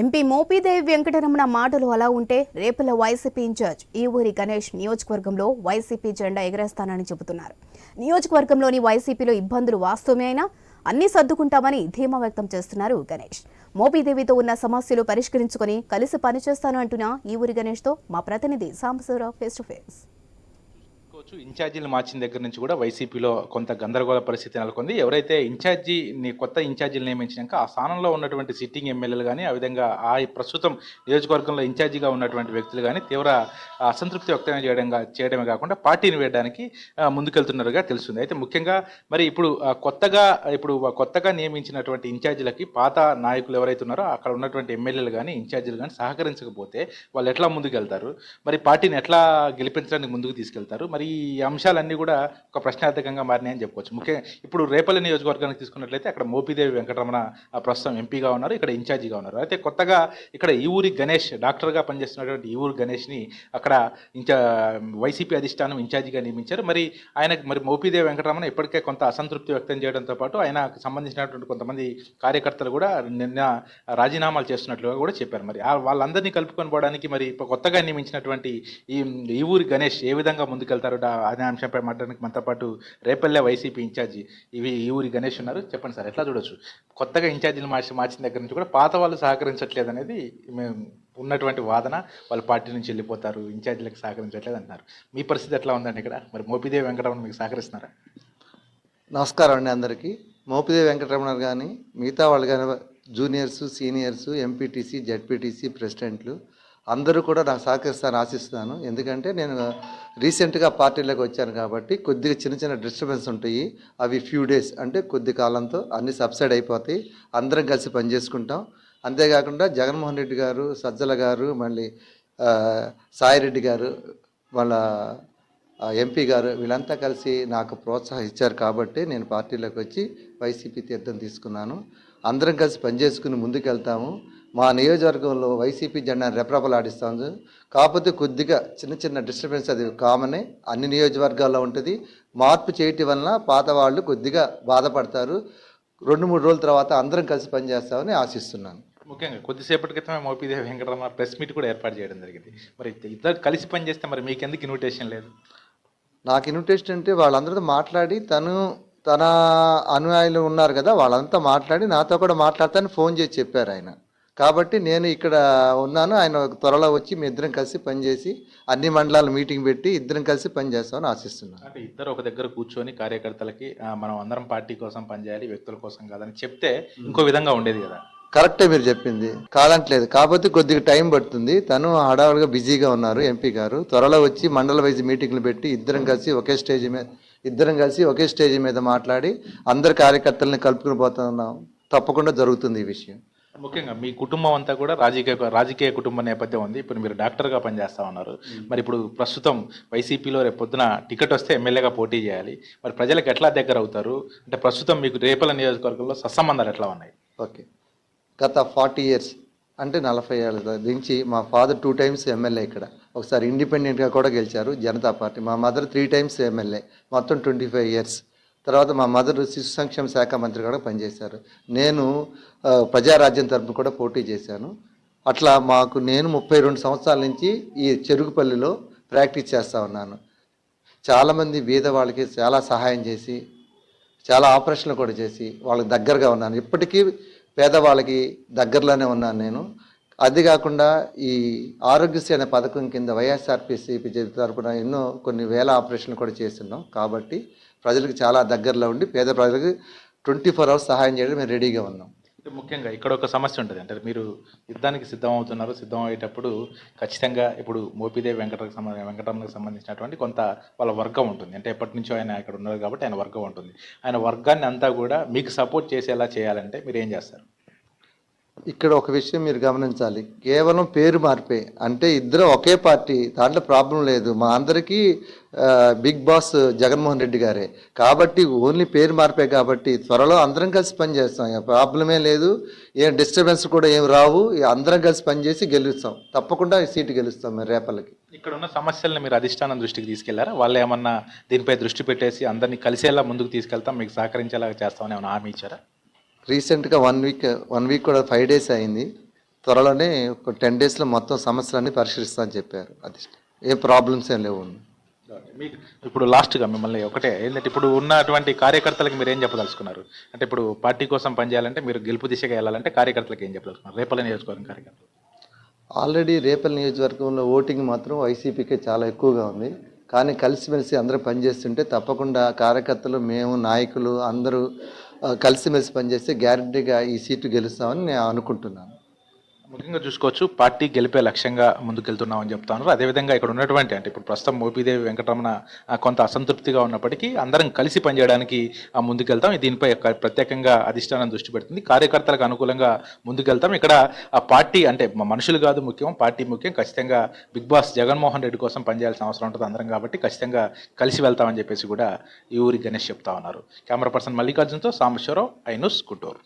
MP Mopidevi Venkataramana మాటలు అలా ఉంటే రేపల వైసీపీ ఇన్ఛార్జ్ ఈ ఊరి గణేష్ నియోజకవర్గంలో వైసీపీ జెండా ఎగరేస్తానని చెబుతున్నారు. నియోజకవర్గంలోని వైసీపీలో ఇబ్బందులు వాస్తవమే అయినా అన్ని సర్దుకుంటామని ధీమా వ్యక్తం చేస్తున్నారు గణేష్. మోపిదేవితో ఉన్న సమస్యలు పరిష్కరించుకొని కలిసి పనిచేస్తాను అంటున్న ఈ ఊరి గణేష్తో మా ప్రతినిధి సాంబశివరావు ఫేస్ టు ఫేస్ చెప్పుకోవచ్చు ఇన్ఛార్జీలు మార్చిన దగ్గర నుంచి కూడా వైసీపీలో కొంత గందరగోళ పరిస్థితి నెలకొంది. ఎవరైతే ఇన్ఛార్జి కొత్త ఇన్ఛార్జీలు నియమించినాక ఆ స్థానంలో ఉన్నటువంటి సిట్టింగ్ ఎమ్మెల్యేలు కానీ ఆ విధంగా ఆ ప్రస్తుతం నియోజకవర్గంలో ఇన్ఛార్జీగా ఉన్నటువంటి వ్యక్తులు కానీ తీవ్ర అసంతృప్తి వ్యక్తం చేయడం చేయడమే కాకుండా పార్టీని వేయడానికి ముందుకెళ్తున్నారుగా తెలుస్తుంది. అయితే ముఖ్యంగా మరి ఇప్పుడు కొత్తగా ఇప్పుడు కొత్తగా నియమించినటువంటి ఇన్ఛార్జీలకి పాత నాయకులు ఎవరైతే ఉన్నారో అక్కడ ఉన్నటువంటి ఎమ్మెల్యేలు కానీ ఇన్ఛార్జీలు కానీ సహకరించకపోతే వాళ్ళు ఎట్లా ముందుకెళ్తారు? మరి పార్టీని ఎట్లా గెలిపించడానికి ముందుకు తీసుకెళ్తారు? మరి ఈ ఈ అంశాలన్నీ కూడా ఒక ప్రశ్నార్థకంగా మారినాయని చెప్పుకోవచ్చు. ముఖ్యంగా ఇప్పుడు రేపల్లి నియోజకవర్గానికి తీసుకున్నట్లయితే అక్కడ మోపిదేవి వెంకటరమణ ప్రస్తుతం ఎంపీగా ఉన్నారు ఇక్కడ ఇన్ఛార్జిగా ఉన్నారు. అయితే కొత్తగా ఇక్కడ ఈ ఊరి గణేష్ డాక్టర్గా పనిచేస్తున్నటువంటి ఈ ఊరి గణేష్ని అక్కడ ఇన్ఛా వైసీపీ అధిష్టానం ఇన్ఛార్జిగా నియమించారు. మరి ఆయనకు మరి మోపిదేవి వెంకటరమణ ఇప్పటికే కొంత అసంతృప్తి వ్యక్తం చేయడంతో పాటు ఆయనకు సంబంధించినటువంటి కొంతమంది కార్యకర్తలు కూడా నిన్న రాజీనామాలు చేస్తున్నట్లుగా కూడా చెప్పారు. మరి ఆ వాళ్ళందరినీ కలుపుకొని పోవడానికి మరి కొత్తగా నియమించినటువంటి ఈ ఈ ఊరి గణేష్ ఏ విధంగా ముందుకెళ్తారు డా- అనే అంశంపై మాట్లాడడానికి మనతో పాటు రేపల్లె వైసీపీ ఇన్ఛార్జి ఇవి ఈ ఊరి గణేష్ ఉన్నారు. చెప్పండి సార్ ఎట్లా చూడొచ్చు? కొత్తగా ఇన్ఛార్జీలు మార్చి మార్చిన దగ్గర నుంచి కూడా పాత వాళ్ళు సహకరించట్లేదు అనేది మేము ఉన్నటువంటి వాదన. వాళ్ళ పార్టీ నుంచి వెళ్ళిపోతారు ఇన్ఛార్జీలకు సహకరించట్లేదు అంటున్నారు. మీ పరిస్థితి ఎట్లా ఉందండి ఇక్కడ? మరి మోపిదేవి వెంకటరమణ మీకు సహకరిస్తున్నారా? నమస్కారం అండి అందరికీ. మోపిదేవి వెంకటరమణ కానీ మిగతా వాళ్ళు కానీ జూనియర్స్ సీనియర్స్ ఎంపీటీసీ జెడ్పీటీసీ ప్రెసిడెంట్లు అందరూ కూడా నాకు సహకరిస్తాను ఆశిస్తున్నాను. ఎందుకంటే నేను రీసెంట్గా పార్టీలోకి వచ్చాను కాబట్టి కొద్దిగా చిన్న చిన్న డిస్టర్బెన్స్ ఉంటాయి. అవి ఫ్యూ డేస్ అంటే కొద్ది కాలంతో అన్ని సబ్సైడ్ అయిపోతాయి. అందరం కలిసి పనిచేసుకుంటాం అంతేకాకుండా జగన్మోహన్ రెడ్డి గారు సజ్జల గారు మళ్ళీ సాయిరెడ్డి గారు వాళ్ళ ఎంపీ గారు వీళ్ళంతా కలిసి నాకు ప్రోత్సాహం ఇచ్చారు కాబట్టి నేను పార్టీలోకి వచ్చి వైసీపీ తీర్థం తీసుకున్నాను. అందరం కలిసి పనిచేసుకుని ముందుకెళ్తాము. మా నియోజకవర్గంలో వైసీపీ జెండాను రెపరెపలాడిస్తాము కాకపోతే కొద్దిగా చిన్న చిన్న డిస్టర్బెన్స్ అది కామనే అన్ని నియోజకవర్గాల్లో ఉంటుంది. మార్పు చేయటం వలన పాత వాళ్ళు కొద్దిగా బాధపడతారు. రెండు మూడు రోజుల తర్వాత అందరం కలిసి పనిచేస్తామని ఆశిస్తున్నాను. ముఖ్యంగా కొద్దిసేపటి క్రితమే మోపిదేవి వెంకటరమణ ప్రెస్ మీట్ కూడా ఏర్పాటు చేయడం జరిగింది. మరి ఇద్దరు కలిసి పనిచేస్తే మరి మీకు ఎందుకు ఇన్విటేషన్ లేదు? నాకు ఇన్విటేషన్ అంటే వాళ్ళందరితో మాట్లాడి తను తన అనుయాయులు ఉన్నారు కదా వాళ్ళంతా మాట్లాడి నాతో కూడా మాట్లాడతాను ఫోన్ చేసి చెప్పారు ఆయన. కాబట్టి నేను ఇక్కడ ఉన్నాను. ఆయన త్వరలో వచ్చి మీ ఇద్దరం కలిసి పనిచేసి అన్ని మండలాలు మీటింగ్ పెట్టి ఇద్దరం కలిసి పనిచేస్తామని ఆశిస్తున్నాను. అంటే ఇద్దరు ఒక దగ్గర కూర్చొని కార్యకర్తలకి మనం అందరం పార్టీ కోసం పనిచేయాలి వ్యక్తుల కోసం కాదని చెప్తే ఇంకో విధంగా ఉండేది కదా. కరెక్టే మీరు చెప్పింది. కాదంటలేదు కాకపోతే కొద్దిగా టైం పడుతుంది. తను హడావుడిగా బిజీగా ఉన్నారు ఎంపీ గారు. త్వరలో వచ్చి మండల వైజ్ మీటింగ్లు పెట్టి ఇద్దరం కలిసి ఒకే స్టేజ్ మీద ఇద్దరం కలిసి ఒకే స్టేజ్ మీద మాట్లాడి అందరి కార్యకర్తల్ని కలుపుకుని పోతున్నాం. తప్పకుండా జరుగుతుంది ఈ విషయం. ముఖ్యంగా మీ కుటుంబం అంతా కూడా రాజకీయ రాజకీయ కుటుంబ నేపథ్యం ఉంది. ఇప్పుడు మీరు డాక్టర్గా పనిచేస్తా ఉన్నారు. మరి ఇప్పుడు ప్రస్తుతం వైసీపీలో రేపు పొద్దున టికెట్ వస్తే ఎమ్మెల్యేగా పోటీ చేయాలి. మరి ప్రజలకు ఎట్లా దగ్గర అవుతారు? అంటే ప్రస్తుతం మీకు రేపల నియోజకవర్గంలో సత్సంబంధాలు ఎట్లా ఉన్నాయి? ఓకే. గత ఫార్టీ ఇయర్స్ అంటే నలభై ఏళ్ళ నుంచి మా ఫాదర్ టూ టైమ్స్ ఎమ్మెల్యే ఇక్కడ. ఒకసారి ఇండిపెండెంట్గా కూడా గెలిచారు. జనతా పార్టీ. మా మదర్ త్రీ టైమ్స్ ఎమ్మెల్యే. మొత్తం ట్వంటీ ఫైవ్ ఇయర్స్. తర్వాత మా మదర్ శిశు సంక్షేమ శాఖ మంత్రి కూడా పనిచేశారు. నేను ప్రజారాజ్యం తరపున కూడా పోటీ చేశాను. అట్లా మాకు నేను ముప్పై రెండు సంవత్సరాల నుంచి ఈ చెరుకుపల్లిలో ప్రాక్టీస్ చేస్తూ ఉన్నాను. చాలామంది బీద వాళ్ళకి చాలా సహాయం చేసి చాలా ఆపరేషన్లు కూడా చేసి వాళ్ళకి దగ్గరగా ఉన్నాను. ఇప్పటికీ పేదవాళ్ళకి దగ్గరలోనే ఉన్నాను నేను. అది కాకుండా ఈ ఆరోగ్యశ్రీ అనే పథకం కింద వైఎస్ఆర్పిసిపి తరపున ఎన్నో కొన్ని వేల ఆపరేషన్లు కూడా చేస్తున్నాం. కాబట్టి ప్రజలకు చాలా దగ్గరలో ఉండి పేద ప్రజలకు ట్వంటీ ఫోర్ అవర్స్ సహాయం చేయడం మేము రెడీగా ఉన్నాం. ముఖ్యంగా ఇక్కడ ఒక సమస్య ఉంటుంది. అంటే మీరు యుద్ధానికి సిద్ధం అవుతున్నారు సిద్ధం అయ్యేటప్పుడు ఖచ్చితంగా ఇప్పుడు మోపిదేవి వెంకటకు సంబంధ వెంకటరమణకు సంబంధించినటువంటి కొంత వాళ్ళ వర్గం ఉంటుంది. అంటే ఎప్పటి నుంచో ఆయన ఇక్కడ ఉన్నారు కాబట్టి ఆయన వర్గం ఉంటుంది. ఆయన వర్గాన్ని అంతా కూడా మీకు సపోర్ట్ చేసేలా చేయాలంటే మీరు ఏం చేస్తారు? ఇక్కడ ఒక విషయం మీరు గమనించాలి. కేవలం పేరు మార్పే. అంటే ఇద్దరు ఒకే పార్టీ దాంట్లో ప్రాబ్లం లేదు. మా అందరికీ బిగ్ బాస్ జగన్మోహన్ రెడ్డి గారే. కాబట్టి ఓన్లీ పేరు మార్పే కాబట్టి త్వరలో అందరం కలిసి పనిచేస్తాం ప్రాబ్లమే లేదు. ఏం డిస్టర్బెన్స్ కూడా ఏం రావు. ఇక అందరం కలిసి పనిచేసి గెలుస్తాం. తప్పకుండా సీటు గెలుస్తాం మేము రేపల్లకి. ఇక్కడ ఉన్న సమస్యలను మీరు అధిష్టానం దృష్టికి తీసుకెళ్ళారా? వాళ్ళు ఏమన్నా దీనిపై దృష్టి పెట్టేసి అందరినీ కలిసేలా ముందుకు తీసుకెళ్తాం మీకు సహకరించేలాగా చేస్తామని ఏమైనా హామీ ఇచ్చారా? రీసెంట్గా వన్ వీక్ వన్ వీక్ కూడా ఫైవ్ డేస్ అయింది. త్వరలోనే ఒక టెన్ డేస్లో మొత్తం సమస్యలన్నీ పరిష్కరిస్తామని చెప్పారు అది ఏ ప్రాబ్లమ్స్ ఏం లేవు. మీకు ఇప్పుడు లాస్ట్గా మిమ్మల్ని ఒకటే ఏంటంటే ఇప్పుడు ఉన్నటువంటి కార్యకర్తలకు మీరు ఏం చెప్పదలుచుకున్నారు? అంటే ఇప్పుడు పార్టీ కోసం పనిచేయాలంటే మీరు గెలుపు దిశగా వెళ్ళాలంటే కార్యకర్తలకు ఏం చెప్పదలుచుకున్నారు? రేపల నియోజకవర్గం కార్యకర్తలు. ఆల్రెడీ రేపల్ నియోజకవర్గంలో ఓటింగ్ మాత్రం వైసీపీకే చాలా ఎక్కువగా ఉంది. కానీ కలిసిమెలిసి అందరూ పనిచేస్తుంటే తప్పకుండా కార్యకర్తలు మేము నాయకులు అందరూ కలిసిమెలిసి పనిచేస్తే గ్యారంటీగా ఈ సీటు గెలుస్తామని నేను అనుకుంటున్నాను. ముఖ్యంగా చూసుకోవచ్చు పార్టీ గెలిపే లక్ష్యంగా ముందుకెళ్తున్నామని చెప్తాను అదేవిధంగా ఇక్కడ ఉన్నటువంటి అంటే ఇప్పుడు ప్రస్తుతం మోపిదేవి వెంకటరమణ కొంత అసంతృప్తిగా ఉన్నప్పటికీ అందరం కలిసి పనిచేయడానికి ముందుకెళ్తాం. దీనిపై ప్రత్యేకంగా అధిష్టానం దృష్టి పెడుతుంది. కార్యకర్తలకు అనుకూలంగా ముందుకెళ్తాం. ఇక్కడ ఆ పార్టీ అంటే మనుషులు కాదు ముఖ్యం పార్టీ ముఖ్యం. ఖచ్చితంగా బిగ్ బాస్ జగన్మోహన్ రెడ్డి కోసం పనిచేయాల్సిన అవసరం ఉంటుంది అందరం కాబట్టి ఖచ్చితంగా కలిసి వెళ్తామని చెప్పేసి కూడా ఈ ఊరి గణేష్ చెప్తా ఉన్నారు. కెమెరా పర్సన్ మల్లికార్జున్తో సాంబశ్వరరావు ఐనూస్ గుంటూరు.